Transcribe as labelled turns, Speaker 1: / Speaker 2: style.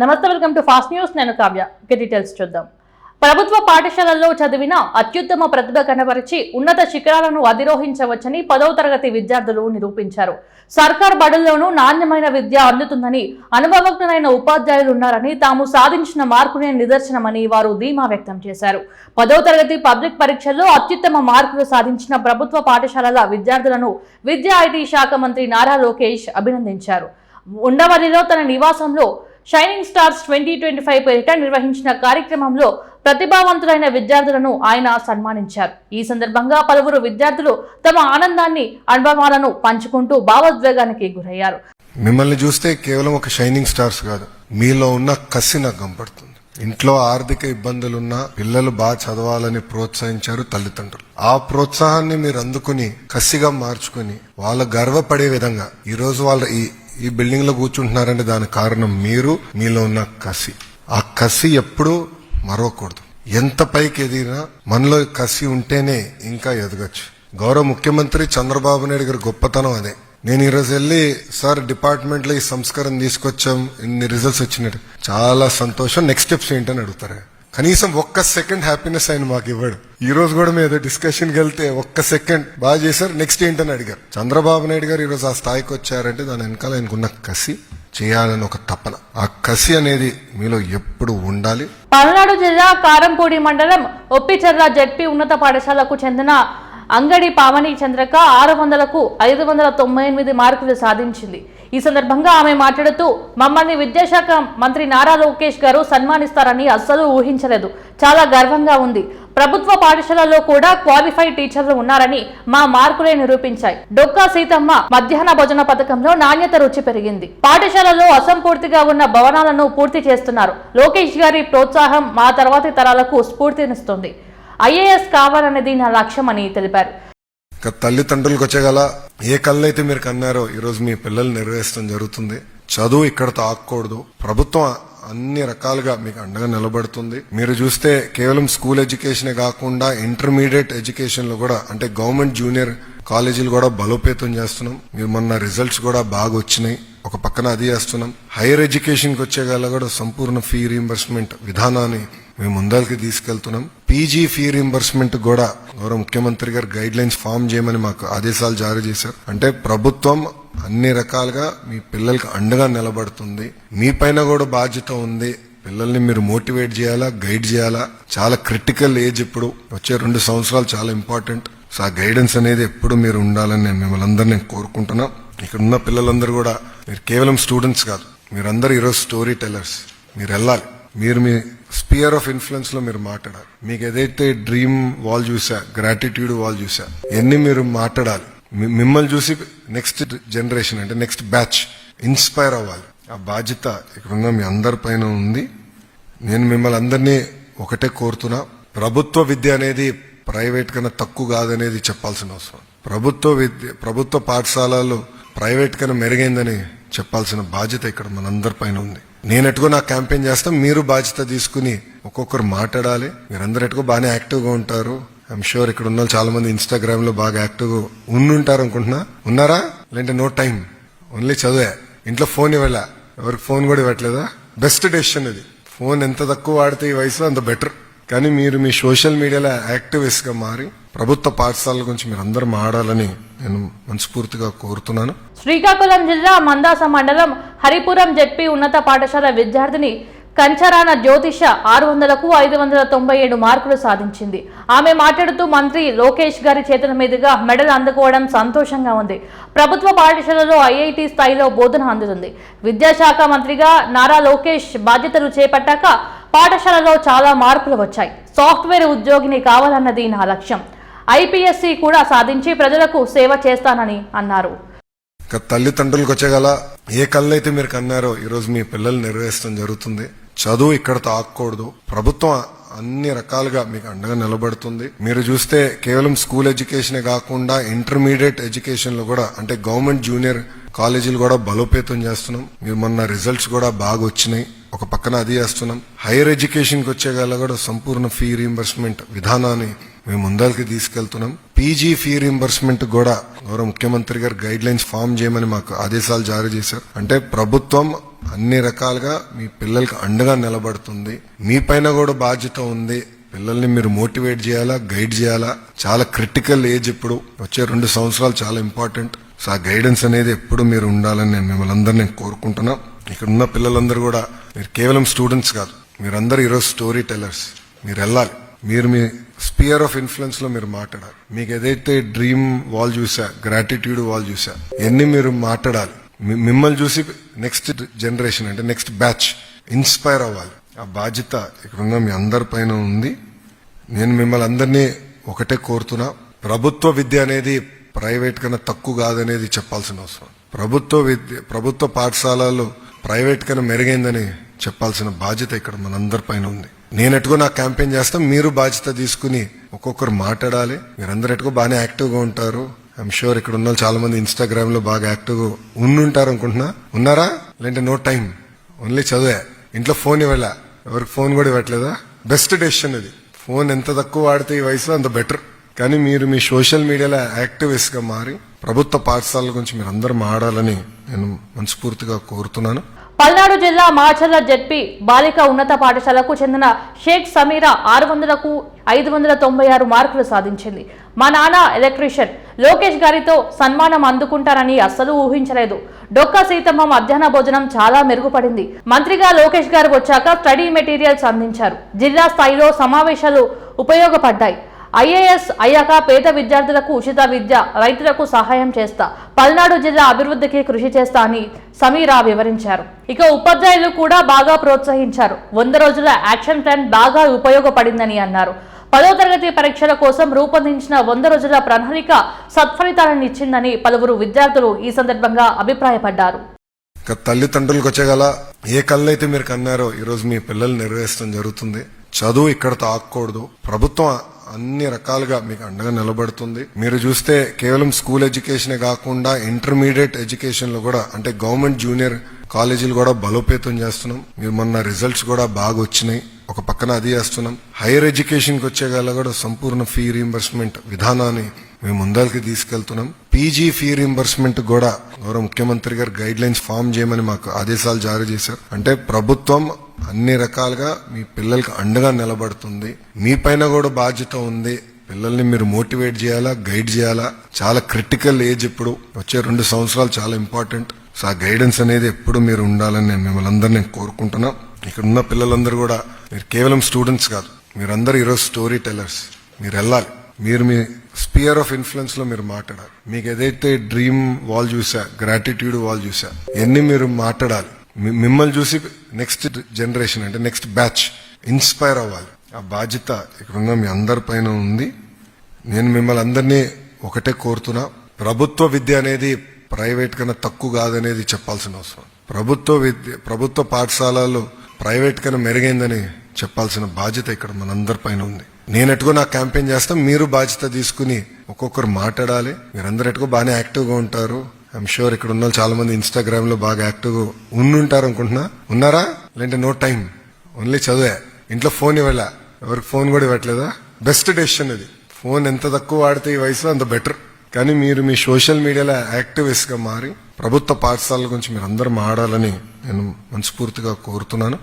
Speaker 1: నమస్తే welcome to fast news. నేను కావ్య. ఇక డీటెయిల్స్ చూద్దాం. ప్రభుత్వ పాఠశాలల్లో చదివిన అత్యుత్తమ ప్రతిభ కనబరిచి ఉన్నత శిఖరాలను అధిరోహించవచ్చని పదవ తరగతి విద్యార్థులు నిరూపించారు. సర్కార్ బడుల్లోనూ నాణ్యమైన విద్య అందుతుందని అనుభవజ్ఞులైన ఉపాధ్యాయులు ఉన్నారని తాము సాధించిన మార్కునే నిదర్శనమని వారు ధీమా వ్యక్తం చేశారు. పదవ తరగతి పబ్లిక్ పరీక్షల్లో అత్యుత్తమ మార్కులు సాధించిన ప్రభుత్వ పాఠశాలల విద్యార్థులను విద్యా ఐటీ శాఖ మంత్రి నారా లోకేష్ అభినందించారు. ఉండవల్లిలో తన నివాసంలో shining stars twenty twenty five పేరిట నిర్వహించిన కార్యక్రమంలో ప్రతిభావంతులైన విద్యార్థులను ఆయన సన్మానించారు. ఈ సందర్భంగా పలువురు విద్యార్థులు తమ ఆనందాన్ని అనుభవాలను పంచుకుంటూ భావోద్వేగానికి గురయ్యారు.
Speaker 2: మిమ్మల్ని చూస్తే కేవలం ఒక షైనింగ్ స్టార్స్ కాదు మీలో ఉన్న కసి నాకు కనపడుతుంది ఇంట్లో ఆర్థిక ఇబ్బందులున్నా పిల్లలు బాగా చదవాలని ప్రోత్సహించారు తల్లిదండ్రులు. ఆ ప్రోత్సాహాన్ని మీరు అందుకుని కసిగా మార్చుకుని వాళ్ళు గర్వపడే విధంగా ఈ రోజు వాళ్ళ ఈ ఈ బిల్డింగ్లో కూర్చుంటున్నారంటే దానికి కారణం మీరు మీలో ఉన్న కసి. ఆ కసి ఎప్పుడూ మరవకూడదు. ఎంత పైకి ఎదిగినా మనలో కసి ఉంటేనే ఇంకా ఎదగచ్చు. గౌరవ ముఖ్యమంత్రి చంద్రబాబు నాయుడు గారి గొప్పతనం అదే. నేను ఈరోజు వెళ్ళి సార్ డిపార్ట్మెంట్లో ఈ సంస్కారం తీసుకొచ్చాం ఇన్ని రిజల్ట్స్ వచ్చినట్టు. చాలా సంతోషం. నెక్స్ట్ స్టెప్స్ ఏంటని అడుగుతారు. కనీసం ఒక్క సెకండ్ హ్యాపీనెస్ ఆయన మాకు ఇవ్వడు. ఈ రోజు కూడా మేము ఏదో డిస్కషన్కి వెళ్తే ఒక్క సెకండ్ బాగా చేశారు నెక్స్ట్ ఏంటని అడిగారు. చంద్రబాబు నాయుడు గారు ఈరోజు ఆ స్థాయికి వచ్చారంటే దాని వెనకాల ఆయనకున్న కసి చేయాలని ఒక తపన. ఆ కసి అనేది మీలో ఎప్పుడు ఉండాలి?
Speaker 1: పల్నాడు జిల్లా కారంపూడి మండలం ఒప్పిచెర్ల జడ్పీ ఉన్నత పాఠశాలకు చెందిన అంగడి పావని చంద్రక ఆరు వందలకు ఐదు వందల తొంభై ఎనిమిది మార్కులు సాధించింది. ఈ సందర్భంగా ఆమె మాట్లాడుతూ మమ్మల్ని విద్యాశాఖ మంత్రి నారా లోకేష్ గారు సన్మానిస్తారని అస్సలు ఊహించలేదు. చాలా గర్వంగా ఉంది. ప్రభుత్వ పాఠశాలలో కూడా క్వాలిఫైడ్ టీచర్లు ఉన్నారని మా మార్కులే నిరూపించాయి. డొక్కా సీతమ్మ మధ్యాహ్న భోజన పథకంలో నాణ్యత రుచి పెరిగింది. పాఠశాలలో అసంపూర్తిగా ఉన్న భవనాలను పూర్తి చేస్తున్నారు. లోకేష్ గారి ప్రోత్సాహం మా తర్వాతి తరాలకు స్ఫూర్తినిస్తుంది. ఐఏఎస్ కావాలనేది నా లక్ష్యమని తెలిపారు.
Speaker 2: ఇక తల్లిదండ్రులకు వచ్చేగల ఏ కళ్ళైతే మీరు కన్నారో ఈరోజు మీ పిల్లలు నెరవేర్చడం జరుగుతుంది. చదువు ఇక్కడతో ఆకూడదు ప్రభుత్వం అన్ని రకాలుగా మీకు అండగా నిలబడుతుంది. మీరు చూస్తే కేవలం స్కూల్ ఎడ్యుకేషనే కాకుండా ఇంటర్మీడియట్ ఎడ్యుకేషన్లో కూడా అంటే గవర్నమెంట్ జూనియర్ కాలేజీలు కూడా బలోపేతం చేస్తున్నాం. మీరు మొన్న రిజల్ట్స్ కూడా బాగా వచ్చినాయి. ఒక పక్కన అది చేస్తున్నాం. హైయర్ ఎడ్యుకేషన్కి వచ్చేగల కూడా సంపూర్ణ ఫీ రీఎంబర్స్మెంట్ విధానాన్ని మేము ముందరికి తీసుకెళ్తున్నాం. పీజీ ఫీ రీంబర్స్మెంట్ కూడా గౌరవ ముఖ్యమంత్రి గారు గైడ్ లైన్స్ ఫామ్ చేయమని మాకు ఆదేశాలు జారీ చేశారు. అంటే ప్రభుత్వం అన్ని రకాలుగా మీ పిల్లలకి అండగా నిలబడుతుంది. మీ పైన కూడా బాధ్యత ఉంది. పిల్లల్ని మీరు మోటివేట్ చేయాలా గైడ్ చేయాలా? చాలా క్రిటికల్ ఏజ్ ఇప్పుడు. వచ్చే రెండు సంవత్సరాలు చాలా ఇంపార్టెంట్. సో ఆ గైడెన్స్ అనేది ఎప్పుడు మీరు ఉండాలని నేను మిమ్మల్ని అందరినీ కోరుకుంటున్నా. ఇక్కడ ఉన్న పిల్లలందరూ కూడా మీరు కేవలం స్టూడెంట్స్ కాదు మీరందరూ ఈరోజు స్టోరీ టెల్లర్స్. మీరు వెళ్ళాలి. మీరు మీ స్పియర్ ఆఫ్ ఇన్ఫ్లుయెన్స్లో మీరు మాట్లాడాలి. మీకు ఏదైతే డ్రీమ్ వాల్ చూసా గ్రాటిట్యూడ్ వాల్ చూసా ఎన్ని మీరు మాట్లాడాలి మిమ్మల్ని చూసి నెక్స్ట్ జనరేషన్ అంటే నెక్స్ట్ బ్యాచ్ ఇన్స్పైర్ అవ్వాలి. ఆ బాధ్యత ఇక్కడున్న మీ అందరి పైన ఉంది. నేను మిమ్మల్ని అందరినీ ఒకటే కోరుతున్నా. ప్రభుత్వ విద్య అనేది ప్రైవేట్ కన్నా తక్కువ కాదనేది చెప్పాల్సిన అవసరం. ప్రభుత్వ విద్య ప్రభుత్వ పాఠశాలలు ప్రైవేట్ కన్నా మెరుగైందని చెప్పాల్సిన బాధ్యత ఇక్కడ మనందరి పైన ఉంది. నేను నా క్యాంపెయిన్ చేస్తాం మీరు బాధ్యత తీసుకుని ఒక్కొక్కరు మాట్లాడాలి. మీరందరూ ఎట్టుకో బాగానే యాక్టివ్గా ఉంటారు. ఐఎమ్ షూర్ ఇక్కడ ఉన్న చాలా మంది ఇన్స్టాగ్రామ్లో బాగా యాక్టివ్గా ఉండుంటారు అనుకుంటున్నా. ఉన్నారా? లేదంటే నో టైం ఓన్లీ చదివే. ఇంట్లో ఫోన్ ఇవ్వలే. ఎవరికి ఫోన్ కూడా ఇవ్వట్లేదా? బెస్ట్ డెసిషన్ ఇది. ఫోన్ ఎంత తక్కువ వాడితే ఈ వయసులో అంత బెటర్ కానీ మీరు మీ సోషల్ మీడియాలో యాక్టివిస్ట్గా మారి ప్రభుత్వ పాఠశాలల గురించి మీరు అందరూ మాడాలని నేను మనస్ఫూర్తిగా కోరుతున్నాను.
Speaker 1: శ్రీకాకుళం జిల్లా మందాస మండలం హరిపురం జెడ్పీ ఉన్నత పాఠశాల విద్యార్థిని కంచరాన జ్యోతిష ఆరు వందలకు ఐదు వందల తొంభై ఏడు మార్కులు సాధించింది. ఆమె మాట్లాడుతూ మంత్రి లోకేష్ గారి చేతుల మీదుగా మెడల్ అందుకోవడం సంతోషంగా ఉంది. ప్రభుత్వ పాఠశాలలో ఐఐటి స్థాయిలో బోధన అందుతుంది. విద్యాశాఖ మంత్రిగా నారా లోకేష్ బాధ్యతలు చేపట్టాక పాఠశాలలో చాలా మార్పులు వచ్చాయి. సాఫ్ట్వేర్ ఉద్యోగిని కావాలన్నది నా లక్ష్యం. ఐపీఎస్సీ కూడా సాధించి ప్రజలకు సేవ చేస్తానని అన్నారు.
Speaker 2: తల్లిదండ్రులకు వచ్చేగల ఏ కళ్ళైతే మీరు కన్నారో ఈరోజు మీ పిల్లలు నెరవేర్చడం జరుగుతుంది. చదువు ఇక్కడతో ఆకూడదు ప్రభుత్వం అన్ని రకాలుగా మీకు అండగా నిలబడుతుంది. మీరు చూస్తే కేవలం స్కూల్ ఎడ్యుకేషనే కాకుండా ఇంటర్మీడియట్ ఎడ్యుకేషన్లో కూడా అంటే గవర్నమెంట్ జూనియర్ కాలేజీలు కూడా బలోపేతం చేస్తున్నాం. మీరు మొన్న రిజల్ట్స్ కూడా బాగా వచ్చినాయి. ఒక పక్కన అది చేస్తున్నాం. హైయర్ ఎడ్యుకేషన్కి వచ్చే కూడా సంపూర్ణ ఫీ రీఎంబర్స్మెంట్ విధానాన్ని మేము ముందరికి తీసుకెళ్తున్నాం. పీజీ ఫీ రీంబర్స్మెంట్ కూడా గౌరవ ముఖ్యమంత్రి గారు గైడ్ లైన్స్ ఫామ్ చేయమని మాకు ఆదేశాలు జారీ చేశారు. అంటే ప్రభుత్వం అన్ని రకాలుగా మీ పిల్లలకి అండగా నిలబడుతుంది. మీ పైన కూడా బాధ్యత ఉంది. పిల్లల్ని మీరు మోటివేట్ చేయాలా గైడ్ చేయాలా? చాలా క్రిటికల్ ఏజ్ ఇప్పుడు. వచ్చే రెండు సంవత్సరాలు చాలా ఇంపార్టెంట్. సో ఆ గైడెన్స్ అనేది ఎప్పుడు మీరు ఉండాలని నేను మిమ్మల్ని అందరినీ కోరుకుంటున్నాం. ఇక్కడ ఉన్న పిల్లలందరూ కూడా మీరు కేవలం స్టూడెంట్స్ కాదు మీరందరూ ఈరోజు స్టోరీ టెల్లర్స్. మీరు వెళ్ళాలి. మీరు మీ స్పియర్ ఆఫ్ ఇన్ఫ్లుయెన్స్లో మీరు మాట్లాడాలి. మీకు ఏదైతే డ్రీమ్ వాల్ చూసా గ్రాటిట్యూడ్ వాల్ చూసా ఎన్ని మీరు మాట్లాడాలి. మిమ్మల్ని చూసి నెక్స్ట్ జనరేషన్ అంటే నెక్స్ట్ బ్యాచ్ ఇన్స్పైర్ అవ్వాలి. ఆ బాధ్యత ఇక్కడున్న మీ అందరి పైన ఉంది. నేను మిమ్మల్ని అందరినీ ఒకటే కోరుతున్నా. ప్రభుత్వ విద్య అనేది ప్రైవేట్ కన్నా తక్కువ కాదనేది చెప్పాల్సిన అవసరం. ప్రభుత్వ విద్య ప్రభుత్వ పాఠశాలలు ప్రైవేట్ కన్నా మెరుగైందని చెప్పాల్సిన బాధ్యత ఇక్కడ మనందరిపైన ఉంది. నేను ఎటుకో నా క్యాంపెయిన్ చేస్తాం మీరు బాధ్యత తీసుకుని ఒక్కొక్కరు మాట్లాడాలి. మీరందరూ ఎటుకో బాగానే యాక్టివ్గా ఉంటారు. ఐఎమ్ షూర్ ఇక్కడ ఉన్న చాలా మంది ఇన్స్టాగ్రామ్లో బాగా యాక్టివ్గా ఉండుంటారు అనుకుంటున్నా. ఉన్నారా? లేదంటే నో టైం ఓన్లీ చదివే. ఇంట్లో ఫోన్ ఇవ్వలే? ఎవరికి ఫోన్ కూడా ఇవ్వట్లేదా? బెస్ట్ డెసిషన్ ఇది. ఫోన్ ఎంత తక్కువ వాడితే ఈ వయసులో అంత బెటర్ కానీ మీరు మీ సోషల్ మీడియాలో యాక్టివిస్ట్గా మారి ప్రభుత్వ పాఠశాలల గురించి మీరు అందరూ మాడాలని నేను మనస్ఫూర్తిగా కోరుతున్నాను.
Speaker 1: పల్నాడు జిల్లా మాచర్ల జెడ్పీ బాలిక ఉన్నత పాఠశాలకు చెందిన షేక్ సమీరా ఆరు వందలకు ఐదు వందల తొంభై ఆరు మార్కులు సాధించింది. మా నాన్న ఎలక్ట్రీషియన్. లోకేష్ గారితో సన్మానం అందుకుంటారని అస్సలు ఊహించలేదు. డొక్కా సీతమ్మ మధ్యాహ్న భోజనం చాలా మెరుగుపడింది. మంత్రిగా లోకేష్ గారు వచ్చాక స్టడీ మెటీరియల్స్ అందించారు. జిల్లా స్థాయిలో సమావేశాలు ఉపయోగపడ్డాయి. ఐఏఎస్ అయ్యాక పేద విద్యార్థులకు ఉచిత విద్య రైతులకు సహాయం చేస్తా పల్నాడు జిల్లా అభివృద్ధికి కృషి చేస్తా అని సమీరా వివరించారు. ఇక ఉపాధ్యాయులు కూడా బాగా ప్రోత్సహించారు. వంద రోజుల యాక్షన్ ప్లాన్ బాగా ఉపయోగపడిందని అన్నారు. పదో తరగతి పరీక్షల కోసం రూపొందించిన వంద రోజుల ప్రణాళిక సత్ఫలితాలను ఇచ్చిందని పలువురు విద్యార్థులు ఈ సందర్భంగా అభిప్రాయపడ్డారు.
Speaker 2: తల్లిదండ్రులకు వచ్చేగల ఏ కళ్ళు అయితే మీరు కన్నారో ఈరోజు మీ పిల్లలు నెరవేర్చడం జరుగుతుంది. చదువు ఇక్కడతో ఆగకూడదు. ప్రభుత్వం అన్ని రకాలుగా మీకు అండగా నిలబడుతుంది. మీరు చూస్తే కేవలం స్కూల్ ఎడ్యుకేషనే కాకుండా ఇంటర్మీడియట్ ఎడ్యుకేషన్లో కూడా అంటే గవర్నమెంట్ జూనియర్ కాలేజీలు కూడా బలోపేతం చేస్తున్నాం. మీరు మొన్న రిజల్ట్స్ కూడా బాగా వచ్చినాయి. ఒక పక్కన అది చేస్తున్నాం. హైయర్ ఎడ్యుకేషన్కి వచ్చేగల కూడా సంపూర్ణ ఫీ రీఎంబర్స్మెంట్ విధానాన్ని మేము ముందరికి తీసుకెళ్తున్నాం. పీజీ ఫీ రీంబర్స్మెంట్ కూడా గౌరవ ముఖ్యమంత్రి గారు గైడ్ లైన్స్ ఫామ్ చేయమని మాకు ఆదేశాలు జారీ చేశారు. అంటే ప్రభుత్వం అన్ని రకాలుగా మీ పిల్లలకి అండగా నిలబడుతుంది. మీ పైన కూడా బాధ్యత ఉంది. పిల్లల్ని మీరు మోటివేట్ చేయాలా గైడ్ చేయాలా? చాలా క్రిటికల్ ఏజ్ ఇప్పుడు. వచ్చే రెండు సంవత్సరాలు చాలా ఇంపార్టెంట్. సో ఆ గైడెన్స్ అనేది ఎప్పుడు మీరు ఉండాలని నేను మిమ్మల్ని అందరినీ కోరుకుంటున్నాం. ఇక్కడ ఉన్న పిల్లలందరూ కూడా మీరు కేవలం స్టూడెంట్స్ కాదు. మీరందరూ ఈరోజు స్టోరీ టెల్లర్స్. మీరు వెళ్ళాలి. మీరు మీ స్పియర్ ఆఫ్ ఇన్ఫ్లుయెన్స్లో మీరు మాట్లాడాలి. మీకు ఏదైతే డ్రీమ్ వాల్ చూసా గ్రాటిట్యూడ్ వాల్ చూసా ఎన్ని మీరు మాట్లాడాలి మిమ్మల్ని చూసి నెక్స్ట్ జనరేషన్ అంటే నెక్స్ట్ బ్యాచ్ ఇన్స్పైర్ అవ్వాలి. ఆ బాధ్యత ఇక్కడున్న మీ అందరి పైన ఉంది. నేను మిమ్మల్ని అందరినీ ఒకటే కోరుతున్నా. ప్రభుత్వ విద్య అనేది ప్రైవేట్ కన్నా తక్కువ కాదనేది చెప్పాల్సిన అవసరం. ప్రభుత్వ విద్య ప్రభుత్వ పాఠశాలలు ప్రైవేట్ కన్నా మెరుగైందని చెప్పాల్సిన బాధ్యత ఇక్కడ మనందరి పైన ఉంది. నేను నా క్యాంపెయిన్ చేస్తాం మీరు బాధ్యత తీసుకుని ఒక్కొక్కరు మాట్లాడాలి. మీరందరూ ఎటుకో బాగానే యాక్టివ్గా ఉంటారు. ఐఎమ్ షూర్ ఇక్కడ ఉన్న చాలా మంది ఇన్స్టాగ్రామ్లో బాగా యాక్టివ్గా ఉండుంటారు అనుకుంటున్నా. ఉన్నారా? లేదంటే నో టైం ఓన్లీ చదివే. ఇంట్లో ఫోన్ ఇవ్వాల? ఎవరికి ఫోన్ కూడా ఇవ్వట్లేదా? బెస్ట్ డెసిషన్ అది ఫోన్ ఎంత తక్కువ వాడితే ఈ వయసులో అంత బెటర్ కానీ మీరు మీ సోషల్ మీడియాలో యాక్టివిస్ట్గా మారి ప్రభుత్వ పాఠశాలల గురించి మీరు అందరూ మాడాలని నేను మనస్ఫూర్తిగా కోరుతున్నాను.